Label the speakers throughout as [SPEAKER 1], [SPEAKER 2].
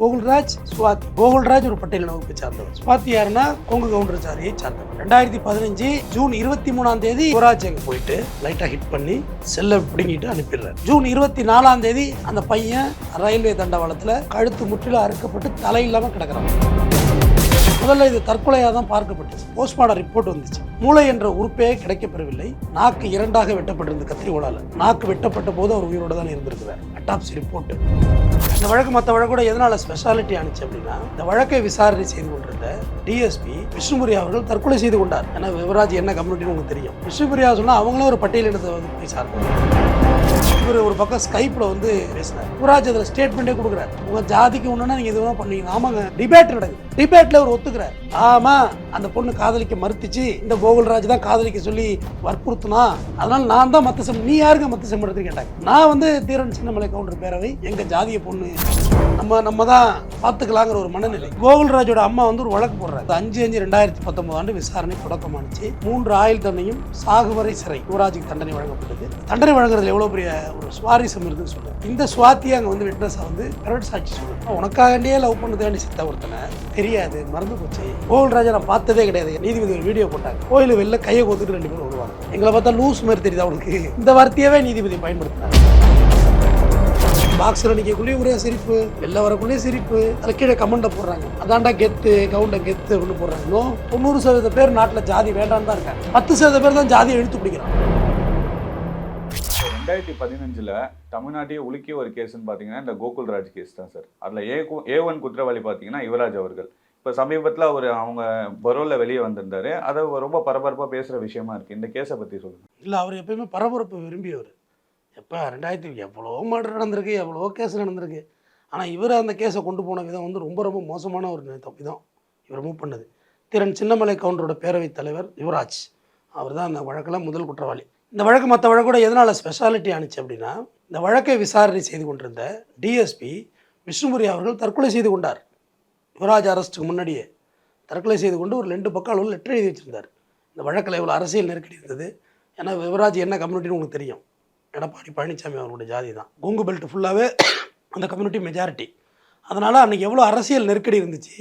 [SPEAKER 1] கோகுல்ராஜ் ஸ்வாத் கோகுல்ராஜ் ஒரு பட்டியல் வகுப்பை சார்ந்தவர். ஸ்வாத் யாருன்னா கொங்கு கவுண்டர் ஜாதியை சார்ந்தவர். ரெண்டாயிரத்தி பதினஞ்சு ஜூன் இருபத்தி மூணாம் தேதி யுவராஜ் அங்க போயிட்டு லைட்டா ஹிட் பண்ணி செல்ல பிடுங்கிட்டு அனுப்பிடுறாரு. ஜூன் இருபத்தி நாலாம் தேதி அந்த பையன் ரயில்வே தண்டவாளத்துல கழுத்து முற்றிலும் அறுக்கப்பட்டு தலை இல்லாம கிடக்குறான். முதல்ல இது தற்கொலையாக தான் பார்க்கப்பட்டது. போஸ்ட்மார்டம் ரிப்போர்ட் வந்துச்சு. மூளை என்ற உறுப்பே கிடைக்கப்பெறவில்லை. நாக்கு இரண்டாக வெட்டப்பட்டிருந்த கத்திரி ஓடால நாக்கு வெட்டப்பட்ட போது அவர் உயிரோடு தான் இருந்திருக்கிறார். அட்டாப்சி ரிப்போர்ட் இந்த வழக்கு மற்ற வழக்கோட எதனால ஸ்பெஷாலிட்டி ஆனிச்சு அப்படின்னா இந்த வழக்கை விசாரணை செய்து கொண்டிருந்த டிஎஸ்பி விஷ்ணுபுரி அவர்கள் தற்கொலை செய்து கொண்டார். ஏன்னா விவராஜ் என்ன கம்யூனிட்டின்னு உங்களுக்கு தெரியும். விஷ்ணுபுரியா சொன்னால் அவங்களும் ஒரு பட்டியலினத்தை வந்து போய் சார்ந்தவர். இவர் ஒரு பக்கம் ஸ்கைப்பில் வந்து பேசினார். யுவராஜ் அதில் ஸ்டேட்மெண்ட்டே கொடுக்குறாரு. உங்கள் ஜாதிக்கு ஒன்றுனா நீங்கள் எதுவும் பண்ணுவீங்க ஆமாங்க டிபேட் நடக்குது. டிபேட்டில் அவர் ஒத்துக்கிறார். ஆமாம் அந்த பொண்ணு காதலிக்க மறுத்துச்சு. இந்த கோகுல்ராஜ் தான் காதலிக்க சொல்லி வற்புறுத்தினா. அதனால நான் தான் மத்த சம் நீ யாருங்க மத்த சம்பளம் எடுத்து கேட்டாங்க நான் வந்து தீரன் சின்னமலை கவுண்டர் பேரவை எங்கள் ஜாதிய பொண்ணு. நம்ம நம்ம தான் பார்த்துக்கலாங்கிற ஒரு மனநிலை. கோகுல்ராஜோட அம்மா வந்து ஒரு வழக்கு போடுறாரு. அஞ்சு அஞ்சு ரெண்டாயிரத்தி பத்தொன்பது ஆண்டு விசாரணை தொடக்கமானுச்சு. மூன்று ஆயுள் தண்டனையும் சாகுவரை சிறை யுவராஜுக்கு தண்டனை வழங்கப்பட்டது. தண்டனை வழங்குறதுல எவ்வளோ பெரிய ஒரு சுவாரஸ்யம் இருக்குன்னு சொல்லுவேன் இந்த சுவாத்தி அங்கே வந்து விட்னஸாக வந்து பிரைவேட் சாட்சி சொல்லுவேன் உனக்காகண்டியே லவ் பண்ணதாண்டி சித்த ஒருத்தனை. தெரியாது மறந்து போச்சு. கோகுல்ராஜா நான் பார்த்ததே கிடையாது. நீதிபதி ஒரு வீடியோ போட்டாங்க கோயில் வெளில கையை கொடுத்துட்டு ரெண்டு பேரும் வருவாங்க. எங்களை பார்த்தா லூஸ் மாதிரி தெரியுது அவனுக்கு இந்த வார்த்தையவே நீதிபதி பயன்படுத்தினாங்க பாக்ஸில் நிற்கக்குள்ளேயும் ஒரே சிரிப்பு வெளில வரக்குள்ளேயும் சிரிப்பு அதில் கீழே கமெண்டை போடுறாங்க. அதான்டா கெத்து கவுண்ட கெத்து அப்படின்னு போடுறாங்க. இன்னும் தொண்ணூறு சதவீத பேர் நாட்டில் ஜாதி வேண்டாம்னு தான் இருக்காங்க. பத்து சதவீத பேர் தான் ஜாதியை எழுத்து பிடிக்கிறாங்க.
[SPEAKER 2] ரெண்டாயிரத்தி பதினஞ்சில் தமிழ்நாட்டையே உலுக்கிய ஒரு கேஸ்ன்னு பார்த்தீங்கன்னா இந்த கோகுல்ராஜ் கேஸ் தான் சார் அதில் ஏ கு- ஏ ஒன் குற்றவாளி பார்த்தீங்கன்னா யுவராஜ் அவர்கள். இப்போ சமீபத்தில் அவர் அவங்க பரோலில் வெளியே வந்திருந்தாரு. அதை ரொம்ப பரபரப்பாக பேசுகிற விஷயமா இருக்குது இந்த கேஸை பற்றி சொல்லுங்கள்
[SPEAKER 1] இல்லை அவர் எப்பயுமே பரபரப்பு விரும்பியவர். எப்போ ரெண்டாயிரத்தி எவ்வளோ மர்டர் நடந்திருக்கு எவ்வளோ கேஸ் நடந்திருக்கு. ஆனால் இவர் அந்த கேஸை கொண்டு போன விதம் வந்து ரொம்ப ரொம்ப மோசமான ஒரு விதம் இவர் மூவ் பண்ணது. திறன் சின்னமலை கவுண்டரோட பேரவைத் தலைவர் யுவராஜ். அவர் தான் அந்த வழக்கில் முதல் குற்றவாளி. இந்த வழக்கு மற்ற வழக்கோட எதனால் ஸ்பெஷாலிட்டி ஆணுச்சு அப்படின்னா இந்த வழக்கை விசாரணை செய்து கொண்டிருந்த டிஎஸ்பி விஷ்ணுபுரி அவர்கள் தற்கொலை செய்து கொண்டார். யுவராஜ் அரெஸ்ட்டுக்கு முன்னாடியே தற்கொலை செய்து கொண்டு ஒரு ரெண்டு பக்கம் அளவில் லெட்டர் எழுதி வச்சுருந்தார். இந்த வழக்கில் இவ்வளோ அரசியல் நெருக்கடி இருந்தது. ஏன்னா யுவராஜ் என்ன கம்யூனிட்டின்னு உங்களுக்கு தெரியும். எடப்பாடி பழனிசாமி அவர்களுடைய ஜாதி தான். கொங்கு பெல்ட் ஃபுல்லாகவே அந்த கம்யூனிட்டி மெஜாரிட்டி அதனால் அன்றைக்கி எவ்வளோ அரசியல் நெருக்கடி இருந்துச்சு.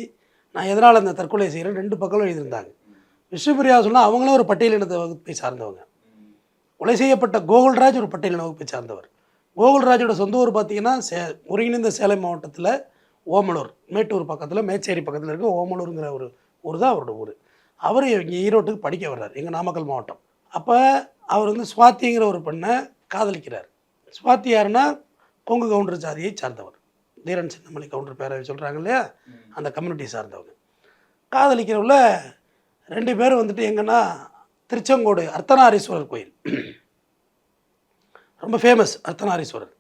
[SPEAKER 1] நான் எதனால் அந்த தற்கொலை செய்கிறேன் ரெண்டு பக்கமும் எழுதியிருந்தாங்க. விஷ்ணுபிரியா சொன்னால் அவங்களும் ஒரு பட்டியலினத்தை வகுப்பை சார்ந்தவங்க. கொலை செய்யப்பட்ட கோகுல்ராஜ் ஒரு பட்டியலின வகுப்பை சார்ந்தவர். கோகுல்ராஜோட சொந்த ஊர் பார்த்தீங்கன்னா சே ஒருங்கிணைந்த சேலம் மாவட்டத்தில் ஓமலூர் மேட்டூர் பக்கத்தில் மேச்சேரி பக்கத்தில் இருக்க ஓமலூருங்கிற ஒரு ஊர் தான் அவரோட ஊர். அவர் இங்கே ஈரோட்டுக்கு படிக்க வர்றார் எங்கள் நாமக்கல் மாவட்டம். அப்போ அவர் வந்து சுவாத்திங்கிற ஒரு பெண்ணை காதலிக்கிறார். சுவாத்தி யாருன்னா கொங்கு கவுண்டர் ஜாதியை சார்ந்தவர். தீரன் சின்னமலை கவுண்டர் பேரவை சொல்கிறாங்க இல்லையா? அந்த கம்யூனிட்டி சார்ந்தவங்க. காதலிக்கிறவங்கள ரெண்டு பேரும் வந்துட்டு எங்கன்னா திருச்செங்கோடு அர்த்தநாரீஸ்வரர் கோயில். ரொம்ப ஃபேமஸ் அர்த்தநாரீஸ்வரர்.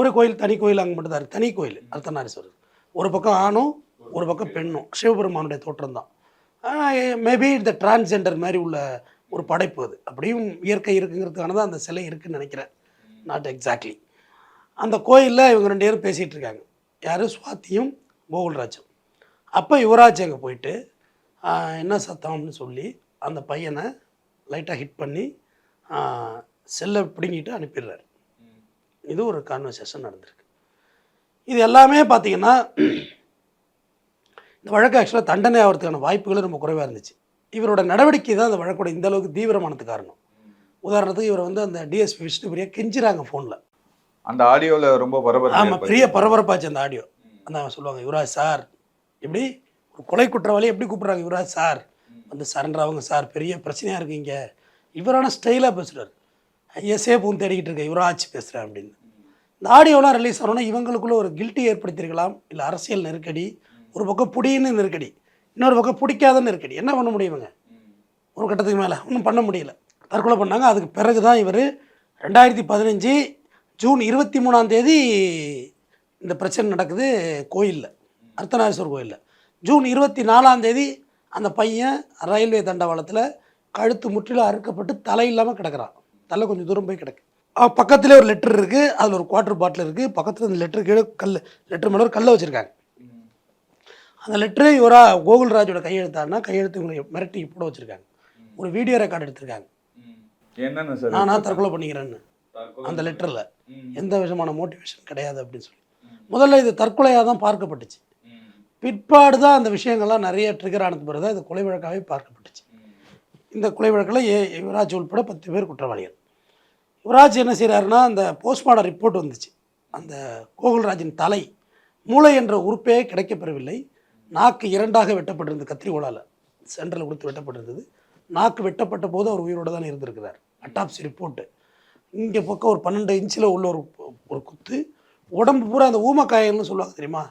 [SPEAKER 1] ஒரு கோயில் தனி கோயில் அங்கே மட்டும்தான் இருக்கு. தனி கோயில் அர்த்தநாரீஸ்வரர். ஒரு பக்கம் ஆணும் ஒரு பக்கம் பெண்ணும். சிவபெருமானுடைய தோற்றம் தான் மேபி இந்த டிரான்ஸ்ஜெண்டர் மாதிரி உள்ள ஒரு படைப்பு அது. அப்படியும் இயற்கை இருக்குங்கிறதுக்கான தான் அந்த சிலை இருக்குன்னு நினைக்கிறேன். நாட் எக்ஸாக்ட்லி அந்த கோயிலில் இவங்க ரெண்டு பேரும் பேசிகிட்டு இருக்காங்க. யார்? சுவாத்தியும் கோகுல்ராஜும். அப்போ யுவராஜ் அங்கே போயிட்டு என்ன என்ன சத்தம்னு சொல்லி அந்த பையனை லைட்டாக ஹிட் பண்ணி செல்லை பிடுங்கிட்டு அனுப்பிடுறாரு. இது ஒரு கான்வர்சேஷன் நடந்திருக்கு. இது எல்லாமே பார்த்தீங்கன்னா இந்த வழக்கு ஆக்சுவலாக தண்டனை ஆகிறதுக்கான வாய்ப்புகள் ரொம்ப குறைவாக இருந்துச்சு. இவரோட நடவடிக்கை தான் அந்த வழக்கோட இந்த அளவுக்கு தீவிரமானது காரணம். உதாரணத்துக்கு இவர் வந்து அந்த டிஎஸ்பி விஷ்ணுபிரியா கெஞ்சுறாங்க ஃபோனில்
[SPEAKER 2] அந்த ஆடியோவில் ரொம்ப பரபரப்பு
[SPEAKER 1] ஆமாம் பெரிய பரபரப்பாச்சு அந்த ஆடியோ. அந்த சொல்லுவாங்க யுவராஜ் சார் எப்படி? ஒரு கொலை குற்றவாளி எப்படி கூப்பிட்றாங்க யுவராஜ் சார்? வந்து சரண்டர் ஆகுங்க சார். பெரிய பிரச்சனையாக இருக்குது இங்கே. இவரான ஸ்டைலாக பேசுகிறார் ஐஎஸ்ஏ பூந்து தேடிக்கிட்டு இருக்க யுவராஜ் பேசுகிறேன் அப்படின்னு. இந்த ஆடியோலாம் ரிலீஸ் ஆனோன்னா இவங்களுக்குள்ள ஒரு கில்ட்டி ஏற்படுத்தியிருக்கலாம். இல்லை அரசியல் நெருக்கடி ஒரு பக்கம் புடின்னு நெருக்கடி இன்னொரு பக்கம் பிடிக்காத நெருக்கடி. என்ன பண்ண முடியுங்க ஒரு கட்டத்துக்கு மேலே. ஒன்றும் பண்ண முடியல. தற்கொலை பண்ணாங்க. அதுக்கு பிறகு தான் இவர் ரெண்டாயிரத்தி பதினஞ்சு ஜூன் இருபத்தி மூணாம் தேதி இந்த பிரச்சனை நடக்குது கோயிலில். அர்த்தநாதீஸ்வர் கோயிலில். ஜூன் இருபத்தி நாலாம் தேதி அந்த பையன் ரயில்வே தண்டவாளத்தில் கழுத்து முற்றிலும் அறுக்கப்பட்டு தலை இல்லாமல் கிடக்குறான். தலை கொஞ்சம் தூரம் போய் கிடக்கு. அவன் பக்கத்துலேயே ஒரு லெட்டர் இருக்குது அதில் ஒரு குவார்ட்டர் பாட்டில் இருக்குது பக்கத்தில் அந்த லெட்டர் கீழே கல் லெட்டர் மேலே ஒரு கல்லை வச்சுருக்காங்க. அந்த லெட்டரு இவரா கோகுல்ராஜோட கையெழுத்தானா கையெழுத்து இவங்களை மிரட்டி போட வச்சுருக்காங்க. ஒரு வீடியோ ரெக்கார்டு எடுத்திருக்காங்க.
[SPEAKER 2] என்னென்ன சார்
[SPEAKER 1] நானா தற்கொலை பண்ணிக்கிறேன்னு. அந்த லெட்டரில். எந்த விதமான மோட்டிவேஷன் கிடையாது அப்படின்னு சொல்லி. முதல்ல இது தற்கொலையாக தான் பார்க்கப்பட்டுச்சு. பிற்பாடு தான் அந்த விஷயங்கள்லாம் நிறைய ட்ரிகர் ஆனது பிறகு தான் இது கொலை வழக்காகவே பார்க்கப்பட்டுச்சு. இந்த கொலை வழக்கில் ஏ யுவராஜ் உள்பட பத்து பேர் குற்றவாளிகள். யுவராஜ் என்ன செய்கிறாருன்னா அந்த போஸ்ட்மார்டம் ரிப்போர்ட் வந்துச்சு. அந்த கோகுல்ராஜின் தலை மூளை என்ற உறுப்பே கிடைக்கப்பெறவில்லை. நாக்கு இரண்டாக வெட்டப்பட்டிருந்தது கத்திரிகோளால். சென்ட்ரல் கொடுத்து வெட்டப்பட்டிருந்தது. நாக்கு வெட்டப்பட்ட போது அவர் உயிரோடு தான் இருந்திருக்கிறார். அட்டாப்சி ரிப்போர்ட்டு இங்கே பக்கம் ஒரு பன்னெண்டு இன்ச்சில் உள்ள ஒரு ஒரு குத்து. உடம்பு பூரா அந்த ஊமக்காயல்னு சொல்லுவாங்க தெரியுமா?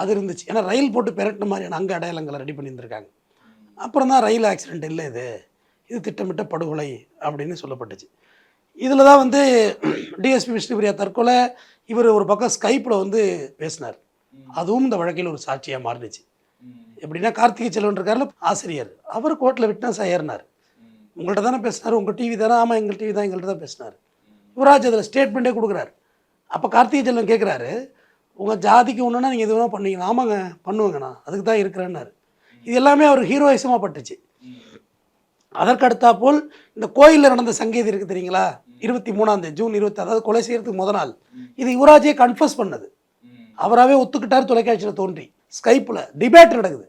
[SPEAKER 1] அது இருந்துச்சு. ஏன்னா ரயில் போட்டு பெரட்டின மாதிரியான அங்கே அடையாளங்களை ரெடி பண்ணியிருந்திருக்காங்க. அப்புறம் தான் ரயில் ஆக்சிடென்ட் இல்லை இது. இது திட்டமிட்ட படுகொலை அப்படின்னு சொல்லப்பட்டுச்சு. இதில் தான் வந்து டிஎஸ்பி விஷ்ணுபிரியா தற்கொலை இவர் ஒரு பக்கம் ஸ்கைப்பில் வந்து பேசினார். அதுவும் இந்த வழக்கில் ஒரு சாட்சியாக மாறினுச்சு எப்படின்னா கார்த்திகை செல்வன் இருக்கார்ல ஆசிரியர். அவர் கோர்ட்டில் விட்னஸாக ஏறினார் உங்கள்கிட்ட தானே பேசினார் உங்கள் டிவி தானே ஆமாம் எங்கள் டிவி தான் எங்கள்கிட்ட தான் பேசினார். யுவராஜ் அதில் ஸ்டேட்மெண்ட்டே கொடுக்குறாரு. அப்போ கார்த்திகை செல்வன் கேட்குறாரு உங்கள் ஜாதிக்கு ஒன்றுனா நீங்கள் எது வேணால் பண்ணுவீங்க? ஆமாங்க பண்ணுவேங்கண்ணா. அதுக்கு தான் இருக்கிறேன்னாரு. இது எல்லாமே அவர் ஹீரோயிசமாக பட்டுச்சு. அதற்கடுத்தா போல் இந்த கோயிலில் நடந்த சங்கீதி இருக்குது தெரியுங்களா? இருபத்தி மூணாந்தேதி ஜூன் இருபத்தி அதாவது கொலை செய்கிறதுக்கு முத நாள். இது யுவராஜே கன்ஃபஸ் பண்ணது. அவராகவே ஒத்துக்கிட்டார் தொலைக்காட்சியில் தோன்றி. ஸ்கைப்பில் டிபேட் நடக்குது.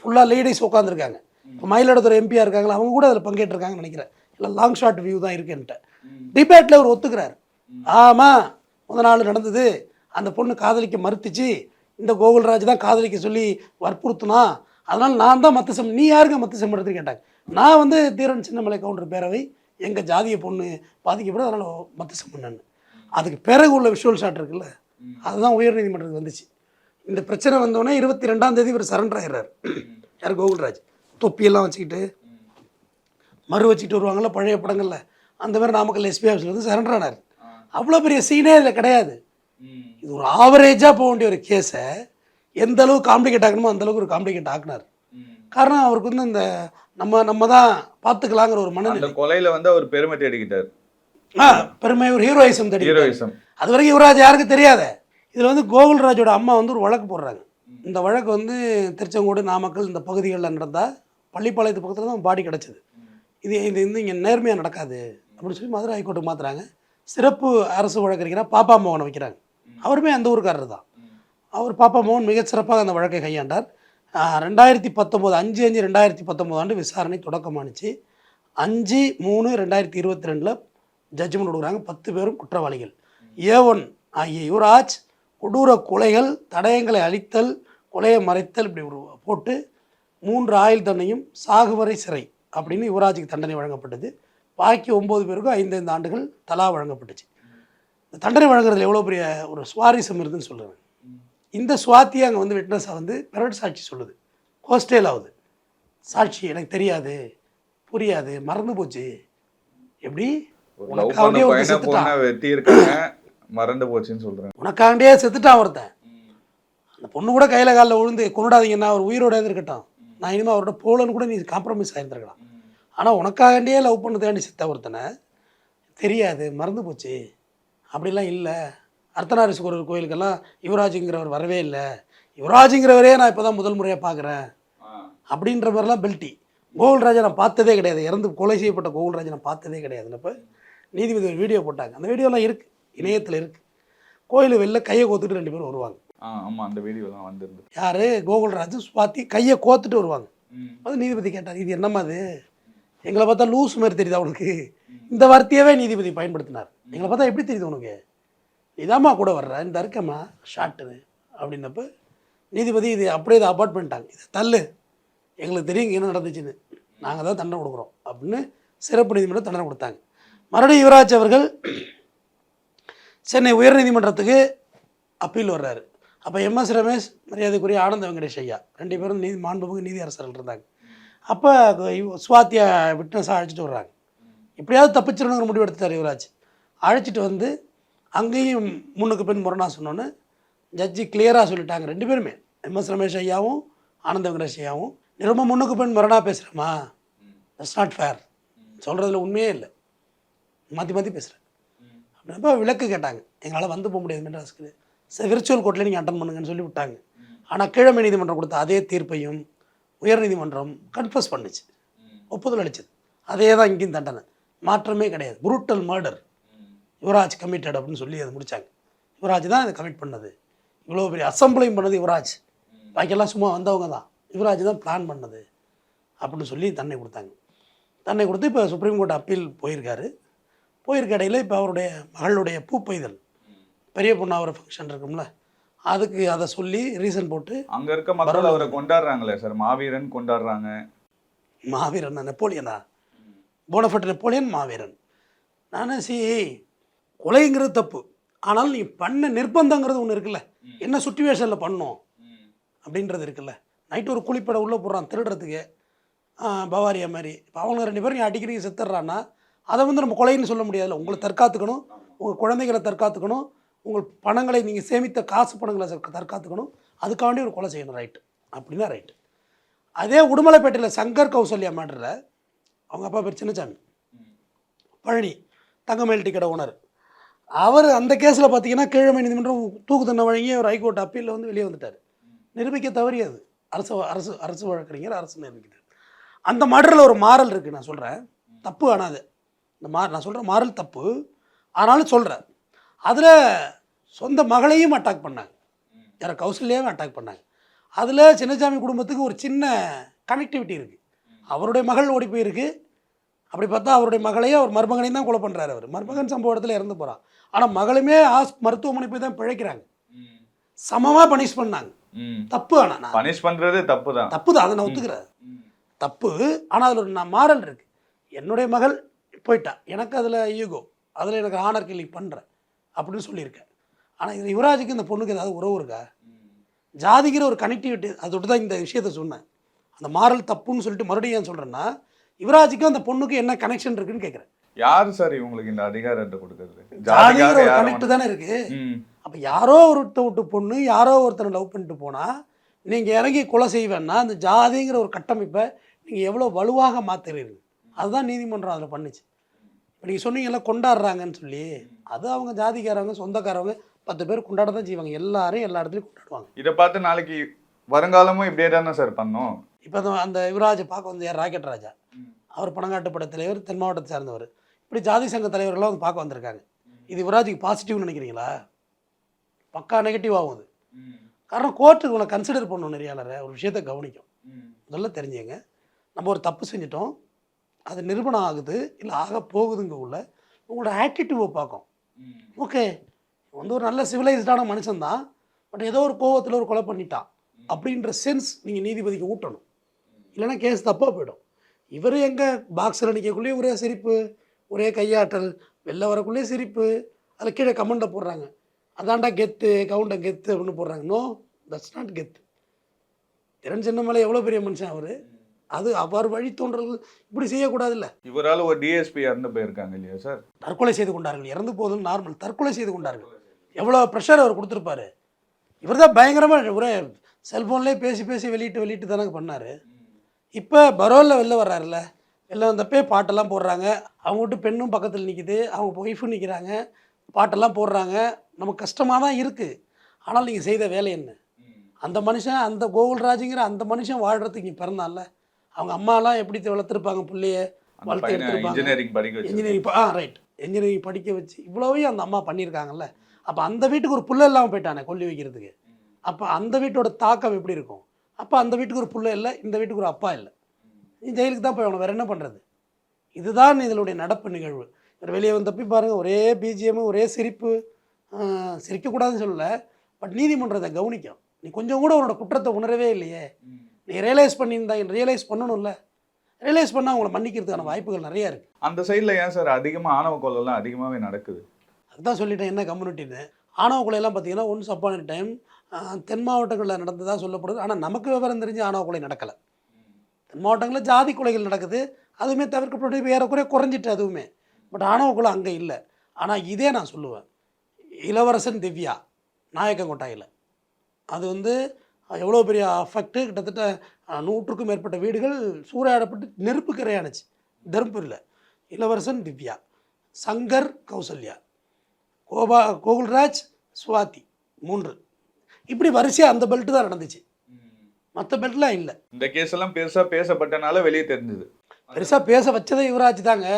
[SPEAKER 1] ஃபுல்லாக லேடிஸ் உட்காந்துருக்காங்க இப்போ மயிலாடுதுறை எம்பியாக இருக்காங்களா? அவங்க கூட அதில் பங்கேற்றிருக்காங்கன்னு நினைக்கிறேன். இல்லை லாங் ஷார்ட் வியூ தான் இருக்குன்ட்டு. டிபேட்டில் அவர் ஒத்துக்கிறார். ஆமாம் முத நாள் நடந்தது. அந்த பொண்ணு காதலிக்க மறுத்துச்சு. இந்த கோகுல்ராஜ் தான் காதலிக்க சொல்லி வற்புறுத்தினா அதனால் நான் தான் மத்த சம் நீ யாருங்க மத்த சம்பளத்துக்கு கேட்டாங்க. நான் வந்து தீரன் சின்னமலை கவுண்டர் பேரவை எங்கள் ஜாதிய பொண்ணு பாதிக்கப்படும் அதனால் மத்த சம்பளம் அதுக்கு பிறகு உள்ள விஷுவல் ஷாட் இருக்குல்ல அதுதான் உயர்நீதிமன்றத்துக்கு வந்துச்சு. இந்த பிரச்சனை வந்தோடனே இருபத்தி ரெண்டாம் தேதி இவர் சரண்டர் ஆகிறார் யார் கோகுல்ராஜ்? தொப்பியெல்லாம் வச்சுக்கிட்டு மறு வச்சுக்கிட்டு வருவாங்கல்ல பழைய படங்களில். அந்த மாதிரி நாமக்கல் எஸ்பி ஆஃபீஸில் வந்து சரண்டர் ஆனார். அவ்வளோ பெரிய சீனே இதில் கிடையாது. இது ஒரு ஆவரேஜாக போக வேண்டிய ஒரு கேஸை எந்த அளவுக்கு காம்ப்ளிகேட் ஆகணுமோ அந்த அளவுக்கு ஒரு காம்ப்ளிகேட் ஆக்குனார். காரணம் அவருக்கு வந்து இந்த நம்ம நம்ம தான் பார்த்துக்கலாங்கிற ஒரு மனநிலை.
[SPEAKER 2] கொலையில வந்து அவர் பெருமை தேடிக்கிட்டார்.
[SPEAKER 1] ஆ பெருமை ஒரு ஹீரோயிசம் தெரியும்
[SPEAKER 2] ஹீரோயிசம்
[SPEAKER 1] அது வரைக்கும் யுவராஜ் யாருக்கு தெரியாத? இதில் வந்து கோகுல்ராஜோட அம்மா வந்து ஒரு வழக்கு போடுறாங்க. இந்த வழக்கு வந்து திருச்செங்கோடு நாமக்கல் இந்த பகுதிகளில் நடந்தால் பள்ளிப்பாளையத்து பக்கத்தில் தான் பாடி கிடச்சிது. இது இது வந்து இங்கே நேர்மையாக நடக்காது அப்படின்னு சொல்லி மதுரை ஹைகோர்ட்டுக்கு மாற்றுறாங்க சிறப்பு அரசு வழக்கறிஞராக பாப்பா மோகனை வைக்கிறாங்க. அவருமே அந்த ஊருக்காரர் தான். அவர் பாப்பா மோகன் மிகச்சிறப்பாக அந்த வழக்கை கையாண்டார். ரெண்டாயிரத்தி பத்தொம்போது அஞ்சு அஞ்சு ரெண்டாயிரத்தி பத்தொம்போது ஆண்டு விசாரணை தொடக்கமானுச்சு. அஞ்சு மூணு ரெண்டாயிரத்தி இருபத்தி ரெண்டில் ஜட்ஜ்மெண்ட் கொடுக்குறாங்க. பத்து பேரும் குற்றவாளிகள். ஏ ஒன் ஆகிய யுவராஜ் கொடூர கொலைகள் தடயங்களை அழித்தல் கொலையை மறைத்தல் இப்படி ஒரு போட்டு மூன்று ஆயுள் தண்டனையும் சாகுவரை சிறை அப்படின்னு யுவராஜுக்கு தண்டனை வழங்கப்பட்டது. பாக்கி ஒம்பது பேருக்கும் ஐந்து ஐந்து ஆண்டுகள் தலா வழங்கப்பட்டுச்சு. இந்த தண்டனை வழங்குறதுல எவ்வளோ பெரிய ஒரு சுவாரஸ்யம் இருந்துன்னு சொல்லுவேன் இந்த சுவாத்தியை அங்கே வந்து விட்னஸாக வந்து பிரைவேட் சாட்சி சொல்லுது. ஹோஸ்டேல் ஆகுது. சாட்சி எனக்கு தெரியாது. புரியாது. மறந்து போச்சு. எப்படி?
[SPEAKER 2] மறந்து போச்சுன்னு சொல்றேன்.
[SPEAKER 1] உனக்காண்டியே செத்துட்டான் ஒருத்தன். அந்த பொண்ணு கூட கையில் காலில் விழுந்து கொண்டாதீங்கன்னா அவர் உயிரோட இருக்கட்டும் நான் இனிமேல் அவரோட போலன்னு கூட நீ காம்ப்ரமைஸ் ஆயிருந்திருக்கலாம். ஆனால் உனக்காண்டியே லவ் பண்ணதாண்டி செத்த ஒருத்தனை தெரியாது. மறந்து போச்சு. அப்படிலாம் இல்லை. அர்த்தநாரீஸ்வரர் கோயிலுக்கெல்லாம் யுவராஜுங்கிறவர் வரவே இல்லை. யுவராஜுங்கிறவரே நான் இப்போ தான் முதல் முறையாக பார்க்குறேன். அப்படின்ற மாதிரிலாம் பெல்ட்டி கோகுல்ராஜை நான் பார்த்ததே கிடையாது. இறந்து கொலை செய்யப்பட்ட கோகுல்ராஜை நான் பார்த்ததே கிடையாதுன்னப்ப நீதிபதி ஒரு வீடியோ போட்டாங்க. அந்த வீடியோலாம் இருக்குது இணையத்தில் இருக்குது கோயில் வெளில கையை கோத்துட்டு ரெண்டு பேரும் வருவாங்க.
[SPEAKER 2] ஆ ஆமா அந்த வீடியோலாம் வந்திருந்தது.
[SPEAKER 1] யார்? கோகுல்ராஜ் சுவாத்தி கையை கோத்துட்டு வருவாங்க. அது நீதிபதி கேட்டார். இது என்னம்மா அது? எங்களை பார்த்தா லூஸ் மாதிரி தெரியுதா உனக்கு? இந்த வார்த்தையவே நீதிபதி பயன்படுத்தினார். எங்களை பார்த்தா எப்படி தெரியுது உனக்கு? இதாம்மா கூட வர்ற இந்த இருக்கம்மா ஷார்ட்டு அப்படின்னப்ப நீதிபதி இது அப்படியே இதை அபார்ட் பண்ணிட்டாங்க. இது தள்ளு. எங்களுக்கு தெரியும் என்ன நடந்துச்சுன்னு. நாங்கள் தான் தண்டனை கொடுக்குறோம் அப்படின்னு சிறப்பு நீதிமன்றம் தண்டனை கொடுத்தாங்க. மறுபடியும் யுவராஜ் அவர்கள் சென்னை உயர்நீதிமன்றத்துக்கு அப்பீல் வர்றாரு. அப்போ எம்எஸ் ரமேஷ் மரியாதைக்குரிய ஆனந்த வெங்கடேஷ் ஐயா ரெண்டு பேரும் நீதி மாண்புமிகு நீதி அரசர்கள் இருந்தாங்க. அப்போ சுவாத்தியா விட்னஸாக அழைச்சிட்டு வர்றாங்க. எப்படியாவது தப்பிச்சிடணுங்கிற முடிவு எடுத்தார் யுவராஜ். அழைச்சிட்டு வந்து அங்கேயும் முன்னுக்கு பின் முரணா சொன்னோன்னு ஜட்ஜி கிளியராக சொல்லிட்டாங்க. ரெண்டு பேருமே. எம்எஸ் ரமேஷ் ஐயாவும் ஆனந்த வெங்கடேஷ் ஐயாவும். நீ ரொம்ப முன்னுக்கு பின் முரணா பேசுகிறேம்மா தட்ஸ் நாட் ஃபேர் சொல்கிறதுல உண்மையே இல்லை. மாற்றி மாற்றி பேசுகிறேன் அப்படின்னப்ப விளக்கு கேட்டாங்க. எங்களால் வந்து போக முடியாது மெட்ராஸ்க்கு சரி விர்ச்சுவல் கோர்ட்டில் நீங்கள் அட்டன் பண்ணுங்கன்னு சொல்லி விட்டாங்க. ஆனால் கீழமை நீதிமன்றம் கொடுத்த அதே தீர்ப்பையும் உயர்நீதிமன்றம் கன்ஃபஸ் பண்ணுச்சு. ஒப்புதல் அளிச்சது. அதே தான் இங்கேயும் தண்டனை. மாற்றமே கிடையாது. புரூட்டல் மர்டர் யுவராஜ் கமிட்டட் அப்படின்னு சொல்லி அதை முடிச்சாங்க. யுவராஜ் தான் இதை கமிட் பண்ணது. இவ்வளோ பெரிய அசம்பிளையும் பண்ணது யுவராஜ். பாக்கியெல்லாம் சும்மா வந்தவங்க தான். யுவராஜ் தான் பிளான் பண்ணது அப்படின்னு சொல்லி தன்னை கொடுத்தாங்க. தன்னை கொடுத்து இப்போ சுப்ரீம் கோர்ட் அப்பீல் போயிருக்காரு. போயிருக்க இடையில இப்போ அவருடைய மகளுடைய பூப்பெய்தல் பெரிய பொண்ணு அவர் ஃபங்க்ஷன் இருக்கும்ல. அதுக்கு அதை சொல்லி ரீசன் போட்டு
[SPEAKER 2] அங்க இருக்க மக்கள் அவரை கொண்டாடுறாங்களே சார். மாவீரன் கொண்டாடுறாங்க.
[SPEAKER 1] மாவீரன் நெப்போலியனா? போனஃபட் நெப்போலியன் மாவீரன். நான் சி கொலைங்கிறது தப்பு. ஆனால் நீ பண்ண நிர்பந்தங்கிறது ஒன்று இருக்குல்ல. என்ன சுச்சுவேஷனில் பண்ணோம்? அப்படின்றது இருக்குல்ல. நைட்டு ஒரு குளிப்படை உள்ளே போடுறான் திருடுறதுக்கு. பவாரியா மாதிரி. இப்போ அவங்க ரெண்டு பேரும் நீ அடிக்கிறீங்க செத்துடுறான்னா அதை வந்து நம்ம கொலைன்னு சொல்ல முடியாதுல்ல. உங்களை தற்காத்துக்கணும். உங்கள் குழந்தைகளை தற்காத்துக்கணும். உங்கள் பணங்களை நீங்கள் சேமித்த காசு பணங்களை தற்காத்துக்கணும். அதுக்காண்டி ஒரு கொலை செய்யணும் ரைட்டு அப்படின்னா ரைட்டு அதே உடுமலைப்பேட்டையில் சங்கர் கௌசல்யா மேட்டரில் அவங்க அப்பா பேர் சின்னசாமி பழனி தங்கமேல் டிக்கெட் ஓனர். அவர் அந்த கேஸில் பார்த்தீங்கன்னா கீழமை நீதிமன்றம் தூக்கு தண்டனை வழங்கி அவர் ஹைகோர்ட் அப்பீலில் வந்து வெளியே வந்துட்டார். நிரூபிக்க தவறியது அரசு அரசு அரசு வழக்கறிஞர் அரசு நிரூபிக்கிறார் அந்த மாடலில் ஒரு மாறல் இருக்குது நான் சொல்கிறேன் தப்பு ஆனால் அது. இந்த மா நான் சொல்கிற மாறல் தப்பு. ஆனாலும் சொல்கிறேன் அதில் சொந்த மகளையும் அட்டாக் பண்ணாங்க. யாரை கௌசல்யாவும் அட்டாக் பண்ணாங்க. அதில் சின்னசாமி குடும்பத்துக்கு ஒரு சின்ன கனெக்டிவிட்டி இருக்குது அவருடைய மகள் ஓடி போயிருக்கு. அப்படி பார்த்தா அவருடைய மகளையும் அவர் மருமகனையும் தான் கொலை பண்ணுறாரு அவர். மருமகன் சம்பவ இடத்துல இறந்து போகிறான் ஆனால் மகளுமே ஆஸ் மருத்துவமனை போய் தான் பிழைக்கிறாங்க. சமமாக பனிஷ் பண்ணாங்க. தப்பு ஆனால் நான்.
[SPEAKER 2] பனிஷ் பண்றது தப்பு தான்.
[SPEAKER 1] தப்பு தான். அதை நான் ஒத்துக்கிறேன். தப்பு. ஆனால் அதில் ஒரு நான் மாறல் இருக்கு. என்னுடைய மகள் போயிட்டா. எனக்கு அதில் ஈகோ அதில் எனக்கு ஆனர் கில்லிங் பண்ணுறேன் அப்படின்னு சொல்லியிருக்கேன். ஆனால் இது யுவராஜுக்கு இந்த பொண்ணுக்கு ஏதாவது உறவு இருக்கா? ஜாதிங்கிற ஒரு கனெக்டிவிட்டி அதோட தான் இந்த விஷயத்த சொன்னேன். அந்த மாறல் தப்புன்னு சொல்லிட்டு மறுபடியும் ஏன் சொல்கிறேன்னா யுவராஜுக்கும் அந்த பொண்ணுக்கு என்ன கனெக்ஷன் இருக்குன்னு கேட்குறேன்
[SPEAKER 2] யார் சார் இவங்களுக்கு இந்த அதிகாரத்தை கொடுக்கறது?
[SPEAKER 1] ஜாதிங்கிற ஒரு கனெக்ட் தானே இருக்கு. அப்போ யாரோ ஒருத்த விட்டு பொண்ணு யாரோ ஒருத்தனை லவ் பண்ணிட்டு போனால் நீங்கள் இறங்கி கொலை செய்வேன்னா அந்த ஜாதிங்கிற ஒரு கட்டமைப்பை நீங்கள் எவ்வளோ வலுவாக மாற்றுறீங்க அதுதான் நீதிமன்றம் அதில் பண்ணுச்சு. இப்போ நீங்கள் சொன்னீங்கல்ல கொண்டாடுறாங்கன்னு சொல்லி அது அவங்க ஜாதிக்காரவங்க சொந்தக்காரவங்க பத்து பேர் கொண்டாட தான் செய்வாங்க. எல்லாரும் எல்லா இடத்துலையும் கொண்டாடுவாங்க.
[SPEAKER 2] இதை பார்த்து நாளைக்கு வருங்காலமும் இப்படியே தானே சார் பண்ணோம்
[SPEAKER 1] இப்போ அந்த அந்த யுவராஜை பார்க்க வந்து யார் ராக்கெட் ராஜா. அவர் பணங்காட்டுப்பட தலைவர் தென் மாவட்டத்தை சார்ந்தவர். இப்படி ஜாதி சங்க தலைவர்கள்லாம் வந்து பார்க்க வந்திருக்காங்க. இது யுவராஜுக்கு பாசிட்டிவ்னு நினைக்கிறீங்களா? பக்கா நெகட்டிவ் ஆகும் அது. காரணம் கோர்ட்டுக்கு உங்களை கன்சிடர் பண்ணணும் நெறியாளரை. ஒரு விஷயத்தை கவனிக்கும். முதல்ல தெரிஞ்சுங்க. நம்ம ஒரு தப்பு செஞ்சிட்டோம். அது நிரூபணம் ஆகுது. இல்லை ஆக போகுதுங்க உள்ள. உங்களோட ஆட்டிடியூவை பார்க்கும். ஓகே. வந்து ஒரு நல்ல சிவிலைஸ்டான மனுஷன்தான். பட் ஏதோ ஒரு கோவத்தில் ஒரு கொலை பண்ணிட்டான். அப்படின்ற சென்ஸ் நீங்கள் நீதிபதிக்கு ஊட்டணும். இல்லைன்னா கேஸ் தப்பாக போயிடும். இவர் எங்கே பாக்ஸில் நிற்கக்குள்ளேயே ஒரே சிரிப்பு ஒரே கையாட்டல் வெளில வரக்குள்ளேயே சிரிப்பு அதில் கீழே கமெண்ட்டை போடுறாங்க. அதான்டா கெத்து கவுண்டை கெத்து அப்படின்னு போடுறாங்க. நோ தட்ஸ் நாட் கெத்து. திறன் சின்னமலை எவ்வளோ பெரிய மனுஷன் அவர்? அது அவர் வழி தோன்றல்கள் இப்படி செய்யக்கூடாதுல்ல.
[SPEAKER 2] இவரால ஒரு டிஎஸ்பி இறந்து போயிருக்காங்க இல்லையா சார்
[SPEAKER 1] தற்கொலை செய்து கொண்டார்கள். இறந்து போதும் நார்மல் தற்கொலை செய்து கொண்டார்கள். எவ்வளோ ப்ரெஷர் அவர் கொடுத்துருப்பாரு. இவர் தான் பயங்கரமாக ஒரே செல்ஃபோன்லேயே பேசி பேசி வெளியிட்டு வெளியிட்டு தானே பண்ணார். இப்போ பரோலில் வெளில வர்றாருல்ல வெளில வந்தப்பே பாட்டெல்லாம் போடுறாங்க. அவங்க விட்டு பெண்ணும் பக்கத்தில் நிற்கிது அவங்க ஒய்ஃபும் நிற்கிறாங்க பாட்டெல்லாம் போடுறாங்க. நமக்கு கஷ்டமாக தான் இருக்குது ஆனால் நீங்கள் செய்த வேலை என்ன? அந்த மனுஷன் அந்த கோகுல்ராஜுங்கிற அந்த மனுஷன் வாழ்கிறதுக்கு நீ பிறந்தான்ல. அவங்க அம்மாலாம் எப்படி வளர்த்துருப்பாங்க பிள்ளைய? வளர்த்து எடுத்திருப்பாங்க.
[SPEAKER 2] இன்ஜினியரிங் படிக்க வச்சு.
[SPEAKER 1] இன்ஜினியரிங் ஆ ரைட் இன்ஜினியரிங் படிக்க வச்சு இவ்வளவையும் அந்த அம்மா பண்ணியிருக்காங்கல்ல. அப்போ அந்த வீட்டுக்கு ஒரு புள்ள இல்லாமல் போயிட்டானே கொல்லி வைக்கிறதுக்கு. அப்போ அந்த வீட்டோட தாக்கம் எப்படி இருக்கும்? அப்போ அந்த வீட்டுக்கு ஒரு புள்ள இல்லை இந்த வீட்டுக்கு ஒரு அப்பா இல்லை. நீ ஜெயிலுக்கு தான் போய் அவனை வேறு என்ன பண்ணுறது இதுதான் இதனுடைய நடப்பு நிகழ்வு. இவர் வெளியே வந்தப்போ பாருங்க ஒரே பிஜிஎம் ஒரே சிரிப்பு. சிரிக்கக்கூடாதுன்னு சொல்லல பட் நீதிமன்றத்தை கவனிக்கும் நீ கொஞ்சம் கூட உன்னோட குற்றத்தை உணரவே இல்லையே. நீ ரியலைஸ் பண்ணியிருந்தா ரியலைஸ் பண்ணணும்ல. ரியலைஸ் பண்ணால் அவங்கள மன்னிக்கிறதுக்கான வாய்ப்புகள் நிறையா இருக்குது
[SPEAKER 2] அந்த சைடுல ஏன் சார் அதிகமா ஆணவ கொலைலாம் அதிகமாவே நடக்குது?
[SPEAKER 1] அதுதான் சொல்லிட்டேன் என்ன கம்யூனிட்டின்னு ஆணவ கொலையெல்லாம் பார்த்தீங்கன்னா ஒன்ஸ் அப்பான டைம் தென் மாவட்டங்களில் நடந்ததாக சொல்லப்படுது. ஆனால் நமக்கு விவரம் தெரிஞ்சு ஆணவ கொலை நடக்கலை. தென் மாவட்டங்களில் ஜாதி கொலைகள் நடக்குது. அதுவுமே தவிர்க்கப்பட்டு ஏறக்குறைய குறைஞ்சிட்டு அதுவுமே. பட் ஆணவ கொலை அங்கே இல்லை. ஆனால் இதே நான் சொல்லுவேன். இளவரசன் திவ்யா நாயக்கங்கொட்டாயில். அது வந்து எவ்வளோ பெரிய அஃபெக்ட்டு கிட்டத்தட்ட நூற்றுக்கும் மேற்பட்ட வீடுகள் சூறையாடப்பட்டு நெருப்பு கரையானுச்சு. தருமபுரியில் இளவரசன் திவ்யா சங்கர் கௌசல்யா கோபா கோகுல்ராஜ் சுவாதி மூன்று. இப்படி வரிசையாக அந்த பெல்ட்டு தான் நடந்துச்சு. மற்ற பெல்ட்லாம் இல்லை.
[SPEAKER 2] இந்த கேஸ் எல்லாம் பெருசா பேசப்பட்டனால வெளியே தெரிஞ்சது.
[SPEAKER 1] பெருசாக பேச வச்சதே யுவராஜ் தாங்க.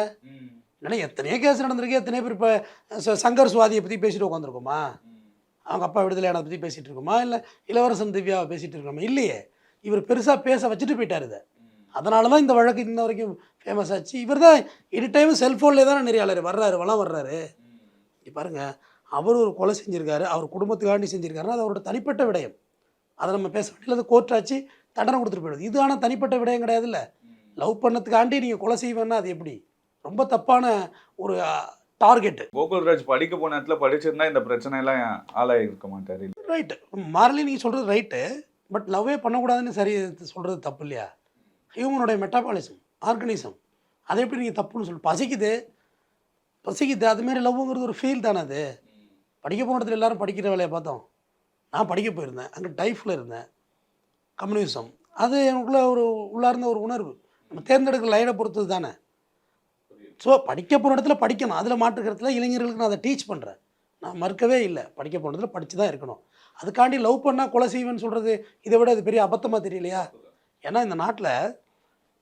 [SPEAKER 1] இல்லைன்னா எத்தனையோ கேஸ் நடந்திருக்கு எத்தனையோ பேர் இப்போ சங்கர் சுவாதியை பற்றி பேசிட்டு உட்காந்துருக்கோமா அவங்க அப்பா விடுதலையானதை பற்றி பேசிகிட்டு இருக்கோமா? இல்லை இளவரசன் திவ்யாவை பேசிகிட்டு இருக்கோமா? இல்லையே. இவர் பெருசாக பேச வச்சுட்டு போயிட்டார் இதை. அதனால தான் இந்த வழக்கு இன்ன வரைக்கும் ஃபேமஸ் ஆச்சு. இவர் தான் எனி டைம் செல்ஃபோன்லேயே தானே நெறியாளர் வர்றாரு வளம் வர்றாரு. இங்க பாருங்க அவர் ஒரு கொலை செஞ்சிருக்காரு அவர் குடும்பத்துக்காண்டி செஞ்சிருக்காருன்னா அது அவரோட தனிப்பட்ட விடயம். அதை நம்ம பேச வேண்டியது கோர்ட் ஆச்சு தண்டனை கொடுத்துட்டு போயிடுது. இது ஆனால் தனிப்பட்ட விடயம் கிடையாதுல்ல லவ் பண்ணதுக்காண்டி நீங்கள் கொலை செய்வேன்னா அது எப்படி? ரொம்ப தப்பான ஒரு டார்கெட்டு
[SPEAKER 2] கோகுல்ராஜ் படிக்க போன இடத்துல படிச்சிருந்தா இந்த பிரச்சனை எல்லாம் ஆளாகி இருக்க மாட்டாரு
[SPEAKER 1] ரைட்டு மாரலி நீங்கள் சொல்கிறது ரைட்டு பட் லவ்வே பண்ணக்கூடாதுன்னு சரி சொல்கிறது தப்பு இல்லையா? ஹியூமனுடைய மெட்டாபாலிசம் ஆர்கனிசம் அதை எப்படி நீங்கள் தப்புன்னு சொல்லி பசிக்குது. பசிக்குது அதுமாரி லவ்ங்கிறது ஒரு ஃபீல் தானே அது. படிக்க போன இடத்துல எல்லாரும் படிக்கிற வேலையை பார்த்தோம். நான் படிக்க போயிருந்தேன். அங்கே டைஃபில் இருந்தேன். கம்யூனிசம். அது எனக்குள்ளே ஒரு உள்ளார்ந்த ஒரு உணர்வு. நம்ம தேர்ந்தெடுக்கிற லைனை பொறுத்தது தானே. ஸோ படிக்க போன இடத்துல படிக்கணும். அதில் மாற்றுக்கிறதுல இளைஞர்களுக்கு நான் அதை டீச் பண்ணுறேன் நான் மறுக்கவே இல்லை. படிக்க போன இடத்துல படித்து தான் இருக்கணும். அதுக்காண்டி லவ் பண்ணால் கொலை செய்வேன்னு சொல்கிறது இதை விட அது பெரிய அபத்தமாக தெரியலையா? ஏன்னா இந்த நாட்டில்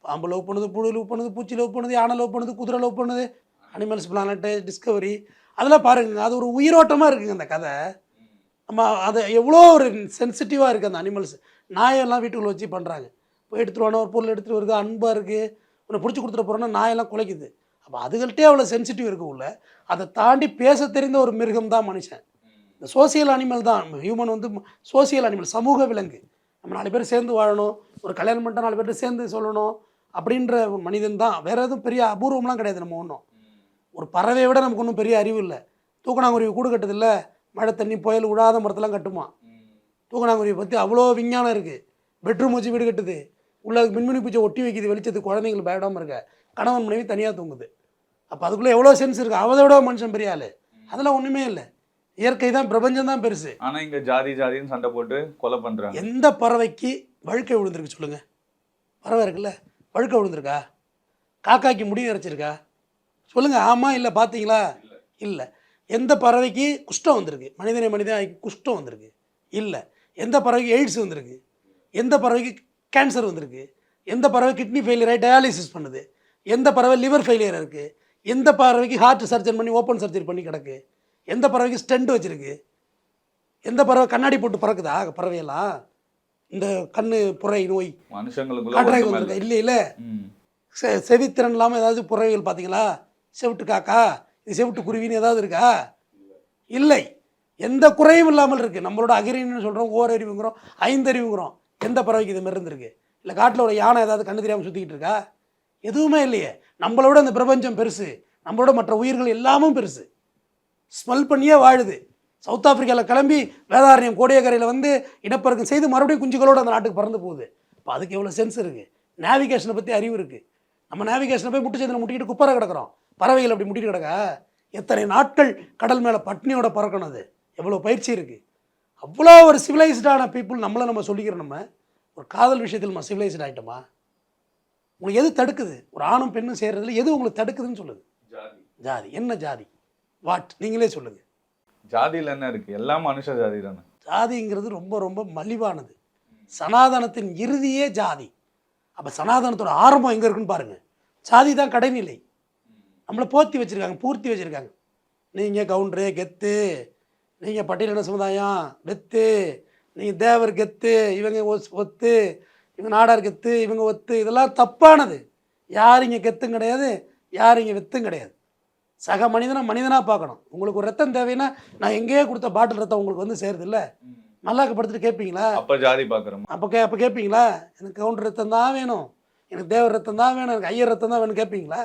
[SPEAKER 1] பாம்பு லவ் பண்ணுது புழு லவ் பண்ணுது பூச்சி லவ் பண்ணுது யானை லவ் பண்ணுது குதிரை லவ் பண்ணுது அனிமல்ஸ் பிளானட்டு டிஸ்கவரி அதெல்லாம் பாருங்க அது ஒரு உயிரோட்டமாக இருக்குங்க அந்த கதை. நம்ம அது எவ்வளோ ஒரு சென்சிட்டிவாக இருக்குது அந்த அனிமல்ஸ் நாயெல்லாம் வீட்டுக்குள்ளே வச்சு பண்ணுறாங்க போய் எடுத்துகிட்டு ஒரு பொருள் எடுத்துகிட்டு வருது அன்பாக இருக்குது உன்னை பிடிச்சி கொடுத்துட்டு போகிறோன்னா நாயெல்லாம் குலைக்குது. அப்போ அதுகள்கிட்டே அவ்வளோ சென்சிட்டிவ் இருக்கு உள்ள. அதை தாண்டி பேச தெரிந்த ஒரு மிருகம் தான் மனுஷன். இந்த சோசியல் அனிமல் தான். ஹியூமன் வந்து சோசியல் அனிமல் சமூக விலங்கு. நம்ம நாலு பேர் சேர்ந்து வாழணும். ஒரு கல்யாணம் பண்ணிட்டா நாலு பேர் சேர்ந்து சொல்லணும். அப்படின்ற ஒரு மனிதன் தான். வேறு எதுவும் பெரிய அபூர்வம்லாம் கிடையாது நம்ம ஒன்றும் ஒரு பறவையை விட நமக்கு ஒன்றும் பெரிய அறிவு இல்லை. தூக்கணாங்குருவி கூடு கட்டுதில்ல மழை தண்ணி புயல் விழாத மரத்தெல்லாம் கட்டுமா? தூக்கணாங்குருவியை பற்றி அவ்வளோ விஞ்ஞானம் இருக்குது பெட்ரூம் வச்சு வீடு கட்டுது. உள்ள மின்மினி பூச்சி ஒட்டி வைக்குது வெளிச்சத்துக்கு குழந்தைங்களுக்கு பயப்படாமல் இருக்க. கணவன் மனைவி தனியாக தூங்குது. அப்போ அதுக்குள்ளே எவ்வளோ சென்ஸ் இருக்குது அதை விட மனுஷன் பெரிய ஆள். அதெல்லாம் ஒன்றுமே இல்லை. இயற்கை தான் பிரபஞ்சம் தான் பெருசு.
[SPEAKER 2] ஆனா இங்க ஜாதி ஜாதின்னு சண்டை போட்டு கொலை பண்றாங்க.
[SPEAKER 1] எந்த பறவைக்கு வழுக்கை விழுந்திருக்கு சொல்லுங்க. பறவை இருக்குல்ல. வழுக்கை விழுந்திருக்கா? காக்காய்க்கு முடி நிறைச்சிருக்கா சொல்லுங்க ஆமாம் இல்லை பார்த்தீங்களா இல்லை. எந்த பறவைக்கு குஷ்டம் வந்திருக்கு? மனிதனை மனிதன் குஷ்டம் வந்திருக்கு. இல்லை. எந்த பறவைக்கு எய்ட்ஸ் வந்திருக்கு? எந்த பறவைக்கு கேன்சர் வந்திருக்கு? எந்த பறவை கிட்னி ஃபெயிலியர் ஆகி டயாலிசிஸ் பண்ணுது? எந்த பறவை லிவர் ஃபெயிலியர் இருக்குது எந்த பறவைக்கு ஹார்ட் சர்ஜரி பண்ணி ஓப்பன் சர்ஜரி பண்ணி கிடக்கு? எந்த பறவைக்கு ஸ்டெண்ட் வச்சிருக்கு? எந்த பறவை கண்ணாடி போட்டு பறக்குதா? பறவையெல்லாம் இந்த கண்ணு புரை நோய்
[SPEAKER 2] ஒற்றுமை
[SPEAKER 1] வந்திருக்கா. இல்லை இல்லை. செவித்திறன் இல்லாமல் ஏதாவது புறவிகள் பார்த்தீங்களா செவிட்டு காக்கா? இது செவிட்டு குருவின்னு ஏதாவது இருக்கா? இல்லை. எந்த குறையும் இல்லாமல் இருக்குது நம்மளோட அகிரின்னு சொல்கிறோம் ஓரறிவுங்கிறோம் ஐந்தறிவுங்கிறோம் எந்த பறவைக்கு இது மாதிரி இருந்திருக்கு இல்லை காட்டில் ஒரு யானை ஏதாவது கண்ணு தெரியாமல் சுற்றிக்கிட்டு இருக்கா? எதுவுமே இல்லையே. நம்மளோட அந்த பிரபஞ்சம் பெருசு. நம்மளோட மற்ற உயிர்கள் எல்லாமும் பெருசு. ஸ்மெல் பண்ணியே வாழுது. சவுத் ஆப்பிரிக்காவில் கிளம்பி வேதாரண்யம் கோடியக்கரையில் வந்து இனப்பெருக்கம் செய்து மறுபடியும் குஞ்சுகளோடு அந்த நாட்டுக்கு பறந்து போகுது. இப்போ அதுக்கு எவ்வளோ சென்ஸ் இருக்குது நேவிகேஷனை பற்றி அறிவு இருக்குது நம்ம நேவிகேஷனை போய் முட்டுச்சந்தில் முட்டிக்கிட்டு குப்பரை கிடக்குறோம். பறவைகள் அப்படி முட்டிட்டு கிடக்கா? எத்தனை நாட்கள் கடல் மேலே பட்னியோட பறக்கணும் அது? எவ்வளோ பயிற்சி இருக்குது அவ்வளோ ஒரு சிவிலைஸ்டான பீப்புள் நம்மளை நம்ம சொல்லிக்கிறோம் நம்ம ஒரு காதல் விஷயத்தில் நம்ம சிவிலைஸ்ட் ஆகிட்டோமா உங்களுக்கு எது தடுக்குது? ஒரு ஆணும் பெண்ணும் சேர்றதுல எது உங்களுக்கு தடுக்குதுன்னு சொல்லுது? ஜாதி. என்ன ஜாதி? வாட் நீங்களே சொல்லுங்கள்
[SPEAKER 2] ஜாதியில என்ன இருக்கு? எல்லாம் மனுஷ ஜாதி தானே
[SPEAKER 1] ஜாதிங்கிறது ரொம்ப ரொம்ப மலிவானது. சனாதனத்தின் இறுதியே ஜாதி. அப்போ சனாதனத்தோட ஆரம்பம் எங்கே இருக்குன்னு பாருங்கள் ஜாதி தான் கடைநிலை. நம்மளை போத்தி வச்சுருக்காங்க பூர்த்தி வச்சுருக்காங்க. நீங்கள் கவுண்டரு கெத்து நீங்கள் பட்டியலின சமுதாயம் வெத்து நீங்கள் தேவர் கெத்து இவங்க ஒத்து இவங்க நாடார் கெத்து இவங்க ஒத்து இதெல்லாம் தப்பானது. யார் இங்கே கெத்தும் கிடையாது யார் இங்கே வெத்தும் கிடையாது. சக மனிதனை மனிதனாக பார்க்கணும். உங்களுக்கு ஒரு ரத்தம் தேவைன்னா நான் எங்கேயோ கொடுத்த பாட்டில் ரத்தம் உங்களுக்கு வந்து சேருது இல்லை படுத்துட்டு கேட்பீங்களா
[SPEAKER 2] அப்ப ஜாதி பாக்குறோம்?
[SPEAKER 1] அப்போ கே அப்போ கேட்பீங்களா எனக்கு கவுண்டர் ரத்தம் தான் வேணும். எனக்கு தேவர் ரத்தம் தான் வேணும். எனக்கு ஐயர் ரத்தம் தான் வேணும் கேட்பீங்களா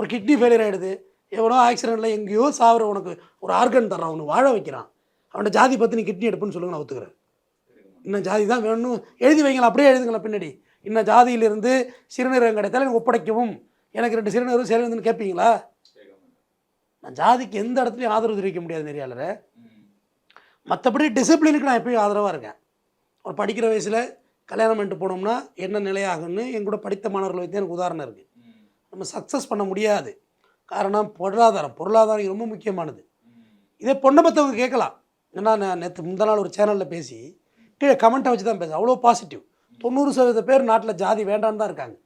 [SPEAKER 1] ஒரு கிட்னி ஃபெயிலியர் ஆகிடுது எவனோ ஆக்சிடெண்ட்டில் எங்கேயோ சாவர உனக்கு ஒரு ஆர்கன் தர்றான் அவனு வாழ வைக்கிறான். அவன்கிட்ட ஜாதி பற்றி நீ கிட்னி எடுப்புன்னு சொல்லுங்க நான் ஒத்துக்கிறேன். இன்னும் ஜாதி தான் வேணும் எழுதி வைங்களா அப்படியே எழுதுங்களா பின்னாடி. இன்னும் ஜாதியிலிருந்து சிறுநீரகம் கிடைத்தால் எனக்கு ஒப்படைக்கவும். எனக்கு ரெண்டு சிறுநீரும் சேர்ந்துன்னு கேட்பீங்களா நான் ஜாதிக்கு எந்த இடத்துலையும் ஆதரவு தெரிவிக்க முடியாது நெறியாளரை. மற்றபடி டிசிப்ளினுக்கு நான் எப்பயும் ஆதரவாக இருக்கேன். ஒரு படிக்கிற வயசில் கல்யாணம் பண்ணிட்டு போனோம்னா என்ன நிலையாகும்னு என் கூட படித்த மாணவர்கள் வைத்து எனக்கு உதாரணம் இருக்குது நம்ம சக்ஸஸ் பண்ண முடியாது. காரணம் பொருளாதாரம். பொருளாதாரம் ரொம்ப முக்கியமானது. இதே பொண்ணை பற்றவங்க கேட்கலாம். ஏன்னா நான் நேற்று முந்தா நாள் ஒரு சேனலில் பேசி கீழே கமெண்ட்டை வச்சு தான் பேச அவ்வளோ பாசிட்டிவ் தொண்ணூறு சதவீத பேர் நாட்டில் ஜாதி வேண்டான்னு தான் இருக்காங்க.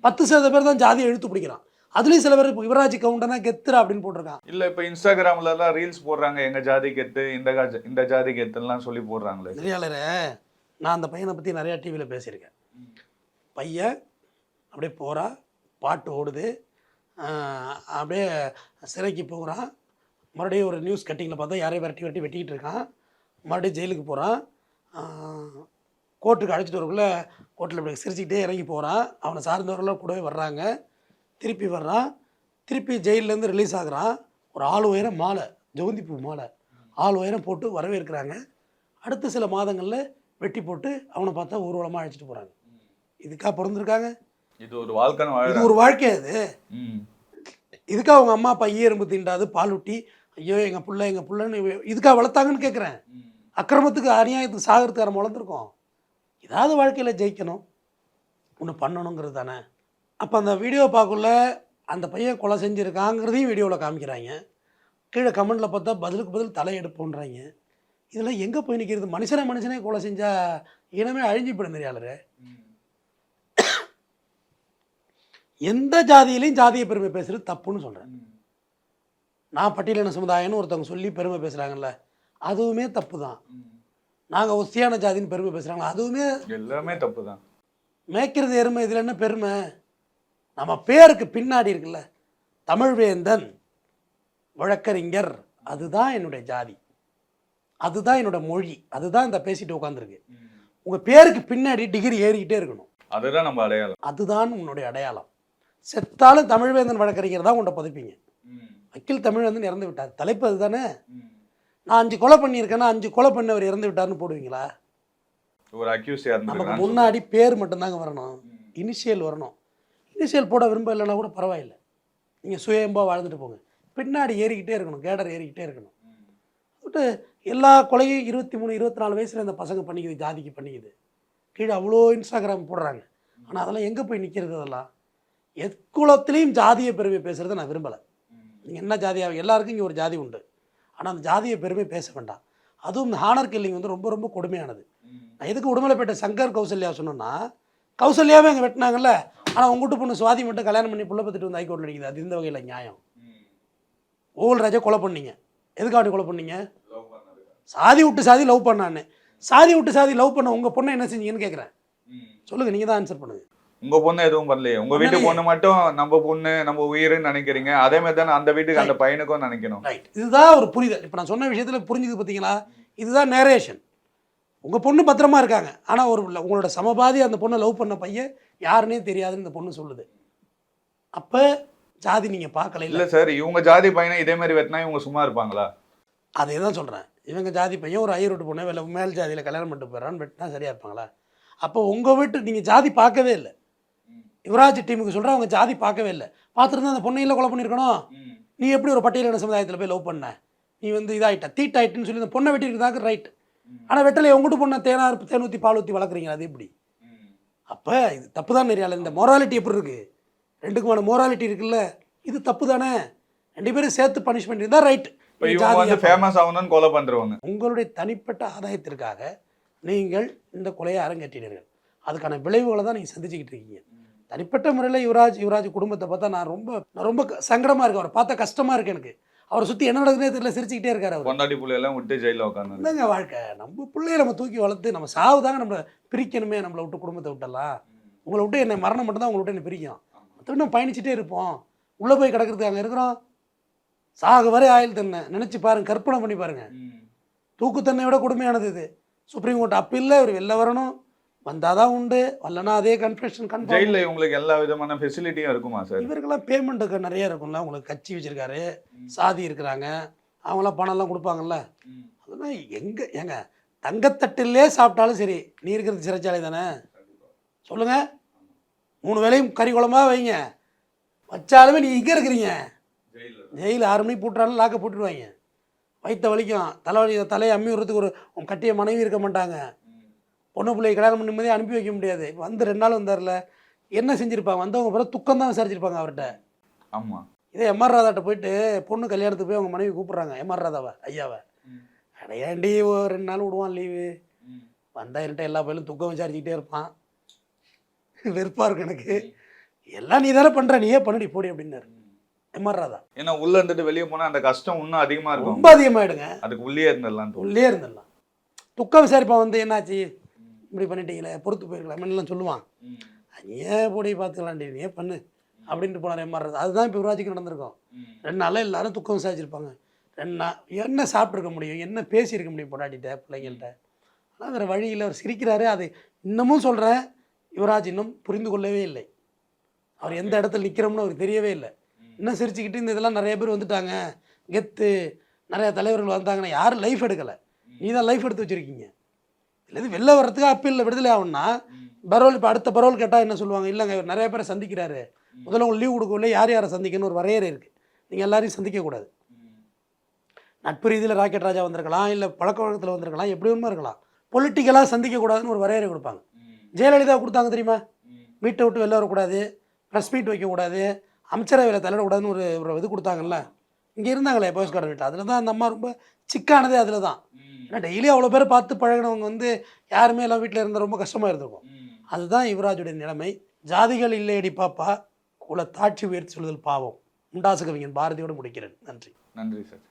[SPEAKER 1] பத்து சதவீத பேர் தான் ஜாதியை இழுத்து பிடிக்கிறான். அதுலேயும் சில பேர் இப்போ யுவராஜ் கவுண்டனா கெத்துரா அப்படின்னு போட்டிருக்கான்.
[SPEAKER 2] இல்ல இப்ப இன்ஸ்டாகிராம்ல எல்லாம் ரீல்ஸ் போடுறாங்க. எங்க ஜாதி கெத்து இந்த கா- இந்த ஜாதி கெத்துலாம் சொல்லி போடுறாங்களே.
[SPEAKER 1] நெறியாளரே நான் அந்த பையனை பற்றி நிறையா டிவியில் பேசியிருக்கேன். பையன் அப்படியே போகிறா பாட்டு ஓடுது. அப்படியே சிறைக்கு போகிறான். மறுபடியும் ஒரு நியூஸ் கட்டிங்கில் பார்த்தா யாரையும் விரட்டி விரட்டி வெட்டிக்கிட்டு இருக்கான். மறுபடியும் ஜெயிலுக்கு போகிறான். கோர்ட்டுக்கு அழைச்சிட்டு வரக்குள்ளே கோர்ட்டில் இப்படி சிரிச்சுக்கிட்டே இறங்கி போகிறான். அவனை சார்ந்தவர்களாம் கூடவே வர்றாங்க. திருப்பி வர்றான். திருப்பி ஜெயிலேருந்து ரிலீஸ் ஆகுறான். ஒரு ஆள் உயரம் மாலை ஜெவந்திப்பூ மாலை. ஆள் உயரம் போட்டு வரவேற்கிறாங்க. அடுத்த சில மாதங்களில் வெட்டி போட்டு அவனை பார்த்தா ஊர்வலமாக அழைச்சிட்டு போகிறாங்க இதுக்காக பிறந்திருக்காங்க.
[SPEAKER 2] இது ஒரு வாழ்க்கைன்னு
[SPEAKER 1] இது ஒரு வாழ்க்கை அது. இதுக்காக அவங்க அம்மா அப்பா ஈயெறும்பு தீண்டாது பால் ஊட்டி. ஐயோ எங்கள் புள்ள எங்கள் புள்ளன்னு இதுக்காக வளர்த்தாங்கன்னு கேட்குறேன். அக்கிரமத்துக்கு அநியாயத்துக்கு சாகிறதுக்கு நம்ம வளர்ந்துருக்கோம். ஏதாவது வாழ்க்கையில் ஜெயிக்கணும். ஒன்று பண்ணணுங்கிறது தானே. அப்போ அந்த வீடியோ பார்க்கல அந்த பையன் கொலை செஞ்சுருக்காங்கிறதையும் வீடியோவில் காமிக்கிறாங்க. கீழே கமெண்டில் பார்த்தா பதிலுக்கு பதில் தலையெடுப்போன்றாங்க. இதெல்லாம் எங்கே போய் நிற்கிறது மனுஷனே மனுஷனே கொலை செஞ்சால் இனமே அழிஞ்சு போயிடும் தெரியாளரு
[SPEAKER 2] ம்.
[SPEAKER 1] எந்த ஜாதியிலையும் ஜாதிய பெருமை பேசுறது தப்புன்னு சொல்கிறேன். நான் பட்டியலின சமுதாயம்னு ஒருத்தவங்க சொல்லி பெருமை பேசுகிறாங்கல்ல அதுவுமே தப்பு தான். நாங்கள் ஒஸ்தியான ஜாதின்னு பெருமை பேசுகிறாங்களா அதுவுமே
[SPEAKER 2] எல்லாமே தப்பு தான்
[SPEAKER 1] மேய்க்கிறது எருமை இதில் என்ன பெருமை? நம்ம பேருக்கு பின்னாடி இருக்குல்ல தமிழ்வேந்தன் வழக்கறிஞர் அதுதான் என்னுடைய ஜாதி. அதுதான் என்னோட மொழி அதுதான் இந்த பேசிட்டு உட்காந்துருக்கு உங்கள் பேருக்கு பின்னாடி டிகிரி ஏறிக்கிட்டே இருக்கணும்.
[SPEAKER 2] அதுதான் நம்ம அடையாளம்.
[SPEAKER 1] அதுதான் உன்னுடைய அடையாளம். செத்தாலும் தமிழ்வேந்தன் வழக்கறிஞர் தான் உன்னை பதிப்பீங்க. வக்கீல் தமிழ்வேந்தன் இறந்து விட்டார். தலைப்பு அதுதானே? நான் அஞ்சு கொலை பண்ணியிருக்கேன்னா அஞ்சு கொலை பண்ணவர் இறந்து விட்டார்னு போடுவீங்களா?
[SPEAKER 2] ஒரு அக்யூஸ்
[SPEAKER 1] நமக்கு முன்னாடி பேர் மட்டும்தாங்க வரணும். இனிஷியல் வரணும். இனிஷியல் போட விரும்ப இல்லைன்னா கூட பரவாயில்லை. நீங்கள் சுயம்பா வாழ்ந்துட்டு போங்க. பின்னாடி ஏறிக்கிட்டே இருக்கணும். கேடர் ஏறிக்கிட்டே இருக்கணும். விட்டு எல்லா கொலையும் இருபத்தி மூணு இருபத்தி நாலு வயசில் இந்த பசங்க பண்ணிக்குது ஜாதிக்கு பண்ணிக்குது. கீழே அவ்வளோ இன்ஸ்டாகிராம் போடுறாங்க. ஆனால் அதெல்லாம் எங்கே போய் நிற்கிறது அதெல்லாம் எக்குலத்துலேயும் ஜாதிய பெருமை பேசுகிறத நான் விரும்பலை. நீங்கள் என்ன ஜாதியாக எல்லாருக்கும் இங்கே ஒரு ஜாதி உண்டு. ஆனால் அந்த ஜாதிய பெருமை பேச வேண்டாம். அதுவும் இந்த ஹானர் கில்லிங் வந்து ரொம்ப ரொம்ப கொடுமையானது. நான் எதுக்கு உடுமலைப்பேட்டை சங்கர் கௌசல்யா சொன்னேன்னா கௌசல்யாவே அங்கே வெட்டினாங்கல்ல. ஆனால் உங்ககிட்ட பொண்ணு சுவாதி மட்டும் கல்யாணம் பண்ணி புள்ள பத்துட்டு வந்து ஹைகோர்ட்டில் நிற்கிது அது இந்த வகையில் நியாயம். ஓல் ராஜா கொலை பண்ணீங்க. எதுக்காண்டி கொலை பண்ணீங்க? சாதி விட்டு சாதி லவ் பண்ணான்னு. சாதி விட்டு சாதி லவ் பண்ண உங்கள் பொண்ணை என்ன செஞ்சீங்கன்னு கேட்குறேன் சொல்லுங்கள் நீங்கள் தான் ஆன்சர் பண்ணுங்க.
[SPEAKER 2] உங்க பொண்ணு எதுவும் பண்ணலையே. உங்க வீட்டு. பொண்ணு மட்டும் நம்ம பொண்ணு நம்ம உயிருன்னு நினைக்கிறீங்க. அதே மாதிரி தானே அந்த வீட்டுக்கு அந்த பையனுக்கும் நினைக்கணும்.
[SPEAKER 1] ரைட் இதுதான் ஒரு புரிதல். இப்போ நான் சொன்ன விஷயத்தில் புரிஞ்சுது பார்த்தீங்களா இதுதான் நேரேஷன் உங்கள் பொண்ணு பத்திரமா இருக்காங்க. ஆனால் ஒரு உங்களோட சமபாதி அந்த பொண்ணை லவ் பண்ண பையன் யாருன்னே தெரியாதுன்னு இந்த பொண்ணு சொல்லுது. அப்போ ஜாதி நீங்கள் பார்க்கல
[SPEAKER 2] இல்ல? சார் இவங்க ஜாதி பையனை இதே மாதிரி வெட்டினா இவங்க சும்மா இருப்பாங்களா?
[SPEAKER 1] அதே தான் சொல்கிறேன் இவங்க ஜாதி பையன் ஒரு ஐயரோட்டு பொண்ணு வெளில மேல் ஜாதியில் கல்யாணம் பண்ணிட்டு போயிடறான்னு வெட்டினா சரியாக இருப்பாங்களா? அப்போ உங்கள் வீட்டு நீங்கள் ஜாதி பார்க்கவே இல்லை. யுவராஜ் டீமுக்கு சொல்கிறேன் அவங்க ஜாதி பார்க்கவே இல்லை. பார்த்துருந்தா அந்த பொண்ணையில் கொலை பண்ணியிருக்கணும். நீ எப்படி ஒரு பட்டியலின சமுதாயத்தில் போய் லவ் பண்ண? நீ வந்து இதாயிட்ட. தீட்டாயிட்டுன்னு சொல்லி இந்த பொண்ணை வெட்டியிருந்தாக்க ரைட் ஆனால் வெட்டலை உங்கள்கிட்ட பொண்ணை தேனா தேன் ஊற்றி பால் ஊற்றி வளர்க்குறீங்க அது எப்படி? அப்போ இது தப்பு தான் நிறையால இந்த மொராலிட்டி எப்படி இருக்குது ரெண்டுக்குமான மொராலிட்டி இருக்குல்ல? இது தப்பு தானே ரெண்டு பேரும் சேர்த்து பனிஷ்மெண்ட் இருந்தால் ரைட்
[SPEAKER 2] கொலை பண்றவங்க.
[SPEAKER 1] உங்களுடைய தனிப்பட்ட ஆதாயத்திற்காக நீங்கள் இந்த கொலையை அரங்கேற்றினீர்கள். அதுக்கான விளைவுகளை தான் நீங்கள் சந்திச்சுக்கிட்டு இருக்கீங்க. தனிப்பட்ட முறையில் யுவராஜ் யுவராஜ் குடும்பத்தை பார்த்தா நான் ரொம்ப நான் ரொம்ப சங்கடமாக இருக்கு அவரை பார்த்தா கஷ்டமாக இருக்கு எனக்கு. அவரை சுற்றி என்ன நடக்குதுனே தெரியல சிரிச்சுக்கிட்டே இருக்காரு அவர்.
[SPEAKER 2] புள்ளையெல்லாம் விட்டு ஜெயில உட்காந்து
[SPEAKER 1] என்னங்க வாழ்க்கை? நம்ம பிள்ளைய நம்ம தூக்கி வளர்த்து நம்ம சாவு தாங்க நம்மளை பிரிக்கணுமே நம்மளை விட்டு குடும்பத்தை விட்டலாம் உங்களை விட்டு என்னை மரணம் மட்டும் தான் உங்களை விட்டு என்னை பிரிக்கும். மற்றபடி நம்ம பயணிச்சுட்டே இருப்போம். உள்ளே போய் கிடக்கிறதுக்கு அங்கே இருக்கிறோம். சாகு வரை ஆயுள் தன்னை நினச்சி பாருங்க கற்பனை பண்ணி பாருங்க. தூக்குத்தன்னை விட கொடுமையானது இது. சுப்ரீம் கோர்ட் அப்பீல்ல இவர் வெளில வரணும். வந்தாதான் உண்டு வரலனா அதே கன்ஃபெஷன் கன்ஃபார்ம்
[SPEAKER 2] ஜெயில இவங்களுக்கு எல்லா விதமான ஃபெசிலிட்டியும் இருக்குமா சார்
[SPEAKER 1] இவருக்கெல்லாம் பேமெண்ட்டுக்கு நிறைய இருக்கும்ல உங்களுக்கு கட்சி வச்சிருக்காரு சாதி இருக்கிறாங்க அவங்களாம் பணம்லாம் கொடுப்பாங்கல்ல. அதெல்லாம் எங்கே ஏங்க தங்கத்தட்டிலே சாப்பிட்டாலும் சரி நீ இருக்கிறது சிறைச்சாலை தானே? சொல்லுங்க. மூணு வேளையும் கறி குழம்பா வைங்க. வச்சாலுமே நீ இங்கே இருக்கிறீங்க. ஜெயில் ஆறு மணிக்கு பூட்டுறாலும் லாக்க போட்டுடுவாங்க வயிற்ற வலிக்கும் தலைவலி தலையை அம்மி விடுறதுக்கு ஒரு உன் கட்டிய மனைவி இருக்க மாட்டாங்க. பொண்ணு பிள்ளையை கல்யாணம் பண்ணி போதே அனுப்பி வைக்க முடியாது. வந்து ரெண்டு நாள் வந்தார்ல என்ன செஞ்சுருப்பாங்க? வந்தவங்க பிறகு துக்கம் தான் விசாரிச்சிருப்பாங்க அவர்கிட்ட.
[SPEAKER 2] ஆமா.
[SPEAKER 1] இதே எம்ஆர் ராதாட்ட போயிட்டு பொண்ணு கல்யாணத்துக்கு போய் அவங்க மனைவி கூப்பிட்றாங்க எம்ஆர் ராதாவை ஐயாவை. அட ஏன்டி ஒரு ரெண்டு நாள் விடுவான் லீவு? வந்தா என்கிட்ட எல்லா பயிலும் துக்கம் விசாரிச்சுக்கிட்டே இருப்பான். வெறுப்பாக இருக்கும் எனக்கு. எல்லாம் நீ தானே பண்ற நீயே பண்ணடி போடி அப்படின்னாரு. எம்ஆர் ராதா.
[SPEAKER 2] ஏன்னா உள்ள இருந்துட்டு வெளியே போனா அந்த கஷ்டம் இன்னும் அதிகமா இருக்கும்.
[SPEAKER 1] ரொம்ப அதிகமாயிடுங்க.
[SPEAKER 2] அதுக்கு உள்ளே இருந்துடலாம்
[SPEAKER 1] உள்ளே இருந்துடலாம். துக்கம் விசாரிப்பான் வந்து என்னாச்சு? இப்படி பண்ணிட்டீங்களே பொறுத்து போயிருக்கலாம் எல்லாம் சொல்லுவான். ஏன் போடி பார்த்துக்கலாண்டி? ஏன் பண்ணு? அப்படின்ட்டு போனார் ராதா அதுதான் இப்போ யுவராஜுக்கு நடந்திருக்கும். ரெண்டு நாளில் எல்லாரும் துக்கம் விசாரிச்சிருப்பாங்க ரெண்டு நாள் என்ன சாப்பிட்ருக்க முடியும்? என்ன பேசியிருக்க முடியும் பொண்டாட்டிட்ட பிள்ளைங்கள்ட்ட? ஆனால் வேறு வழியில் அவர் சிரிக்கிறாரு. அது இன்னமும் சொல்கிறேன் யுவராஜ் இன்னும் புரிந்து கொள்ளவே இல்லை. அவர் எந்த இடத்துல நிற்கிறோம்னு அவருக்கு தெரியவே இல்லை. இன்னும் சிரிச்சுக்கிட்டு இந்த இதெல்லாம் நிறைய பேர் வந்துட்டாங்க. கெத்து நிறைய தலைவர்கள் வந்தாங்கன்னா யாரும் லைஃப் எடுக்கலை. நீ தான் லைஃப் எடுத்து வச்சுருக்கீங்க. இல்லை வெளில வர்றதுக்கு அப்பீலில் விடுதலை ஆகும்னா பரோல் இப்போ அடுத்த பரோல் கேட்டால் என்ன சொல்லுவாங்க? இல்லைங்க இவர் நிறைய பேரை சந்திக்கிறாரு. முதல்ல உங்களுக்கு லீவ் கொடுக்கல யார் யாரை சந்திக்கணும்னு ஒரு வரையறை இருக்குது நீங்கள் எல்லாரையும் சந்திக்கக்கூடாது நட்பு ரீதியில் ராக்கெட் ராஜா வந்திருக்கலாம் இல்லை பழக்க வழக்கத்தில் வந்திருக்கலாம் எப்படி ஒன்றும் இருக்கலாம். பொலிட்டிக்கலாக சந்திக்கக்கூடாதுன்னு ஒரு வரையறை கொடுப்பாங்க. ஜெயலலிதா கொடுத்தாங்க தெரியுமா? வீட்டை விட்டு வெளில வரக்கூடாது ப்ரெஸ் மீட் வைக்கக்கூடாது அமைச்சரவையில் தலையிடக்கூடாதுன்னு ஒரு ஒரு இது கொடுத்தாங்கல்ல? இங்கே இருந்தாங்களே போயஸ் கார்டன் வீட்டில் அதில் தான் அந்த அம்மா ரொம்ப சிக்கானதே அதில் தான் ஏன்னா டெய்லி அவ்வளோ பேர் பார்த்து பழகினவங்க வந்து யாருமே எல்லாம் வீட்டில் இருந்தால் ரொம்ப கஷ்டமாக இருந்திருக்கும். அதுதான் யுவராஜுடைய நிலைமை. ஜாதிகள் இல்லையடி பாப்பா. குல தாட்சி உயர்த்தி சொல்லுதல் பாவம். முண்டாசு கவிஞன் பாரதியோடு முடிக்கிறேன். நன்றி.
[SPEAKER 2] நன்றி சார்.